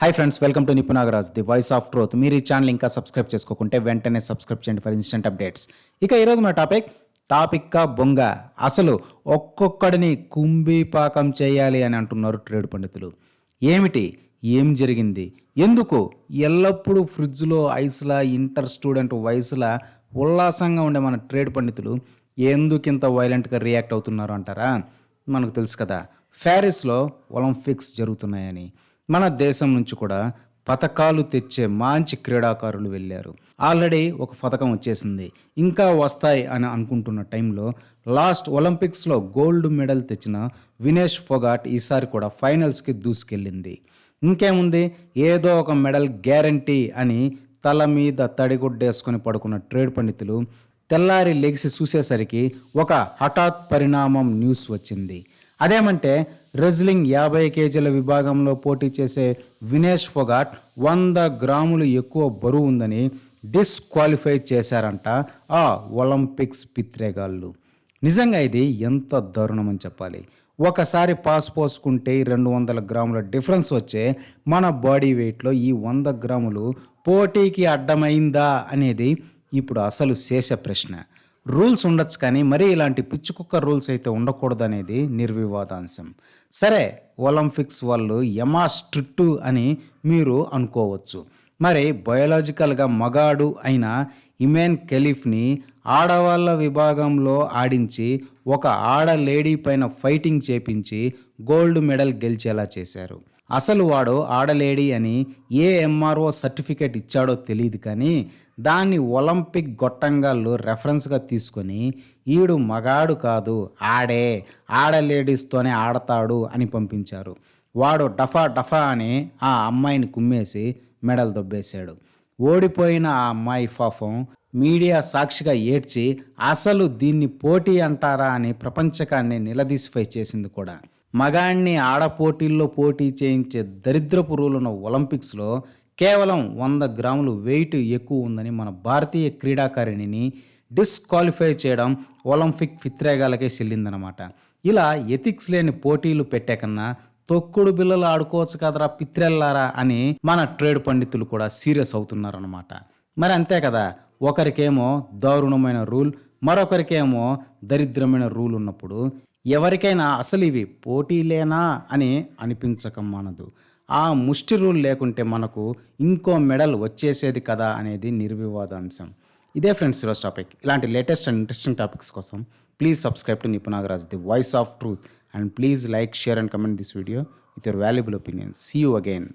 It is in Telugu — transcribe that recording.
Hi friends welcome to Nipunagaraj the voice of truth మీరు ఈ ఛానల్ ఇంకా సబ్స్క్రైబ్ చేసుకోకుంటే వెంటనే సబ్స్క్రైబ్ చేయండి ఫర్ ఇన్స్టెంట్ అప్డేట్స్ ఇక ఈరోజు మన టాపిక్ టాపిక్ బొంగ. అసలు ఒక్కొక్కడిని కుంభీపాకం చేయాలి అని అంటున్నారు ట్రేడ్ పండితులు. ఏమిటి? ఏం జరిగింది? ఎందుకు? ఎల్లప్పుడూ ఫ్రిడ్జ్లో ఐస్లా ఇంటర్ స్టూడెంట్ వయసులా ఉల్లాసంగా ఉండే మన ట్రేడ్ పండితులు ఎందుకు ఇంత వైలెంట్గా రియాక్ట్ అవుతున్నారు అంటారా? మనకు తెలుసు కదా. ఫ్యారిస్లో ఒలింపిక్స్ జరుగుతున్నాయని. మన దేశం నుంచి కూడా పథకాలు తెచ్చే మంచి క్రీడాకారులు వెళ్ళారు. ఆల్రెడీ ఒక పథకం వచ్చేసింది. ఇంకా వస్తాయి అని అనుకుంటున్న టైంలో లాస్ట్ ఒలింపిక్స్లో గోల్డ్ మెడల్ తెచ్చిన వినేష్ ఫొగాట్ ఈసారి కూడా ఫైనల్స్కి దూసుకెళ్ళింది. ఇంకేముంది? ఏదో ఒక మెడల్ గ్యారంటీ అని తల మీద తడిగుడ్డేసుకొని పడుకున్న ట్రేడ్ పండితులు తెల్లారి లెగిసి చూసేసరికి ఒక హఠాత్ పరిణామం న్యూస్ వచ్చింది. అదేమంటే రెజ్లింగ్ యాభై కేజీల విభాగంలో పోటీ చేసే వినేష్ ఫొగాట్ వంద గ్రాములు ఎక్కువ బరువు ఉందని డిస్క్వాలిఫై చేశారంట ఆ ఒలింపిక్స్ పిత్రేగాళ్ళు. నిజంగా ఇది ఎంత దారుణం అని చెప్పాలి. ఒకసారి పాస్ పోసుకుంటే రెండు వందల గ్రాముల డిఫరెన్స్ వచ్చే మన బాడీ వెయిట్లో ఈ వంద గ్రాములు పోటీకి అడ్డమైందా అనేది ఇప్పుడు అసలు శేష ప్రశ్న. రూల్స్ ఉండొచ్చు కానీ మరీ ఇలాంటి పిచ్చి కుక్క రూల్స్ అయితే ఉండకూడదు అనేది నిర్వివాదాంశం. సరే ఒలింపిక్స్ వాళ్ళు యమా స్ట్రిక్ట్ అని మీరు అనుకోవచ్చు. మరి బయోలాజికల్గా మగాడు అయిన ఇమేన్ కెలిఫ్ని ఆడవాళ్ళ విభాగంలో ఆడించి ఒక ఆడ లేడీ పైన ఫైటింగ్ చేపించి గోల్డ్ మెడల్ గెలిచేలా చేశారు. అసలు వాడు ఆడలేడీ అని ఏ ఎంఆర్ఓ సర్టిఫికేట్ ఇచ్చాడో తెలియదు కానీ దాన్ని ఒలింపిక్ గొట్టంగాళ్ళు రెఫరెన్స్గా తీసుకొని ఈడు మగాడు కాదు ఆడే ఆడలేడీస్తోనే ఆడతాడు అని పంపించారు. వాడు డఫా డఫా అని ఆ అమ్మాయిని కుమ్మేసి మెడల్ దొబ్బేశాడు. ఓడిపోయిన ఆ అమ్మాయి పాపం మీడియా సాక్షిగా ఏడ్చి అసలు దీన్ని పోటీ అంటారా అని ప్రపంచకాన్ని నిలదీసిఫై చేసింది కూడా. మగాణ్ణి ఆడ పోటీల్లో పోటీ చేయించే దరిద్రపు రూలున్న ఒలింపిక్స్లో కేవలం వంద గ్రాములు వెయిట్ ఎక్కువ ఉందని మన భారతీయ క్రీడాకారిణిని డిస్క్వాలిఫై చేయడం ఒలింపిక్ ఫిత్రేగాలకే చెల్లిందనమాట ఇలా ఎథిక్స్ లేని పోటీలు పెట్టే కన్నా తొక్కుడు బిల్లలు ఆడుకోవచ్చు కదరా పిత్రెల్లారా అని మన ట్రేడ్ పండితులు కూడా సీరియస్ అవుతున్నారనమాట మరి అంతే కదా ఒకరికేమో దారుణమైన రూల్ మరొకరికేమో దరిద్రమైన రూల్ ఉన్నప్పుడు ఎవరికైనా అసలు ఇవి పోటీలేనా అని అనిపించక మనదు. ఆ ముష్టి రూల్ లేకుంటే మనకు ఇంకో మెడల్ వచ్చేసేది కదా అనేది నిర్వివాదాంశం. ఇదే ఫ్రెండ్స్ ఈరోజు టాపిక్. ఇలాంటి లేటెస్ట్ అండ్ ఇంట్రెస్టింగ్ టాపిక్స్ కోసం please subscribe to Nipunagaraj the voice of truth. And please like share and comment this video with your valuable opinion. See you again